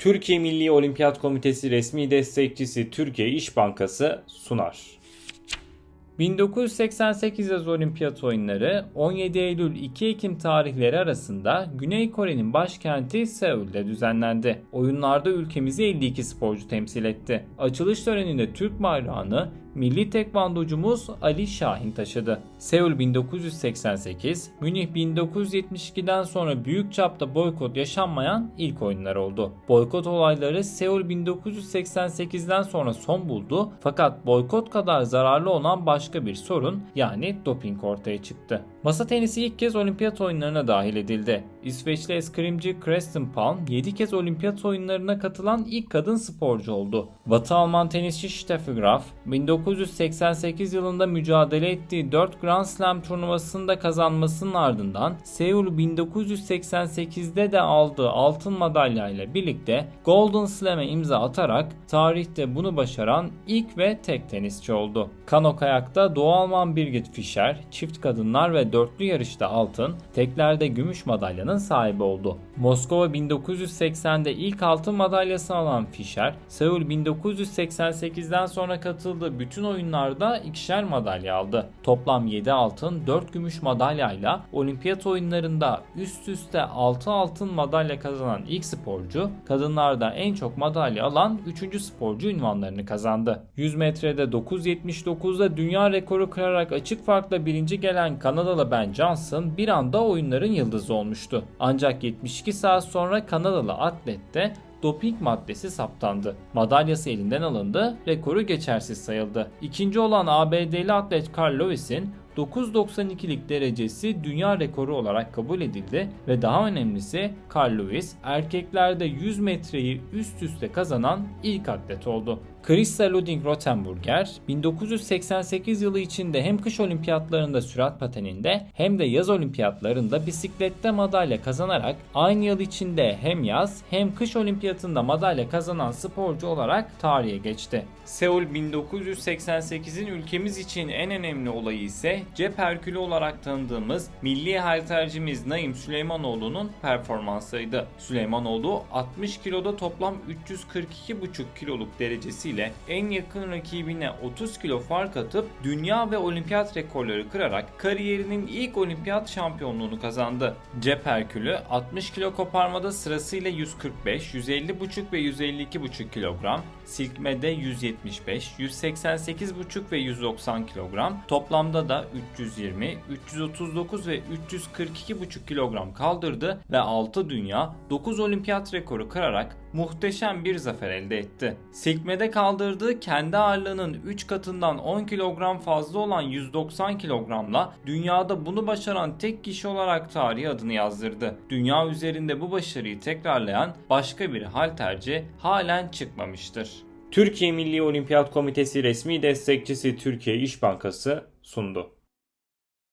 Türkiye Milli Olimpiyat Komitesi resmi destekçisi Türkiye İş Bankası sunar. 1988 yaz olimpiyat oyunları 17 Eylül 2 Ekim tarihleri arasında Güney Kore'nin başkenti Seul'de düzenlendi. Oyunlarda ülkemizi 52 sporcu temsil etti. Açılış töreninde Türk bayrağını milli tekvandocumuz Ali Şahin taşıdı. Seul 1988, Münih 1972'den sonra büyük çapta boykot yaşanmayan ilk oyunlar oldu. Boykot olayları Seul 1988'den sonra son buldu fakat boykot kadar zararlı olan başka bir sorun yani doping ortaya çıktı. Masa tenisi ilk kez olimpiyat oyunlarına dahil edildi. İsveçli eskrimci Kristen Palm 7 kez olimpiyat oyunlarına katılan ilk kadın sporcu oldu. Batı Alman tenisçi Steffi Graf 1988 yılında mücadele ettiği 4 Grand Slam turnuvasında kazanmasının ardından Seul 1988'de de aldığı altın madalya ile birlikte Golden Slam'e imza atarak tarihte bunu başaran ilk ve tek tenisçi oldu. Kano kayakta Doğu Alman Birgit Fischer, çift kadınlar ve dörtlü yarışta altın, teklerde gümüş madalyanın sahibi oldu. Moskova 1980'de ilk altın madalyasını alan Fischer, Seul 1988'den sonra katıldığı bütün oyunlarda ikişer madalya aldı. Toplam 7 altın, 4 gümüş madalyayla olimpiyat oyunlarında üst üste 6 altın madalya kazanan ilk sporcu, kadınlarda en çok madalya alan 3. sporcu ünvanlarını kazandı. 100 metrede 9.79'da dünya rekoru kırarak açık farkla birinci gelen Kanadalı Ben Johnson bir anda oyunların yıldızı olmuştu. Ancak 72 saat sonra Kanadalı atlette doping maddesi saptandı. Madalyası elinden alındı, rekoru geçersiz sayıldı. İkinci olan ABD'li atlet Carl Lewis'in 9.92'lik derecesi dünya rekoru olarak kabul edildi ve daha önemlisi Carl Lewis erkeklerde 100 metreyi üst üste kazanan ilk atlet oldu. Krista Luding Rothenburger 1988 yılı içinde hem kış olimpiyatlarında sürat pateninde hem de yaz olimpiyatlarında bisiklette madalya kazanarak aynı yıl içinde hem yaz hem kış olimpiyatında madalya kazanan sporcu olarak tarihe geçti. Seul 1988'in ülkemiz için en önemli olayı ise cep herkülü olarak tanıdığımız milli haltercimiz Naim Süleymanoğlu'nun performansıydı. Süleymanoğlu 60 kiloda toplam 342,5 kiloluk derecesiyle en yakın rakibine 30 kilo fark atıp dünya ve olimpiyat rekorları kırarak kariyerinin ilk olimpiyat şampiyonluğunu kazandı. Cep herkülü 60 kilo koparmada sırasıyla 145, 150,5 ve 152,5 kilogram, silkmede 175, 188,5 ve 190 kilogram, toplamda da 320, 339 ve 342,5 kilogram kaldırdı ve 6 dünya, 9 olimpiyat rekoru kırarak muhteşem bir zafer elde etti. Silkmede kaldırdığı kendi ağırlığının 3 katından 10 kilogram fazla olan 190 kilogramla dünyada bunu başaran tek kişi olarak tarihe adını yazdırdı. Dünya üzerinde bu başarıyı tekrarlayan başka bir halterci halen çıkmamıştır. Türkiye Milli Olimpiyat Komitesi resmi destekçisi Türkiye İş Bankası sundu.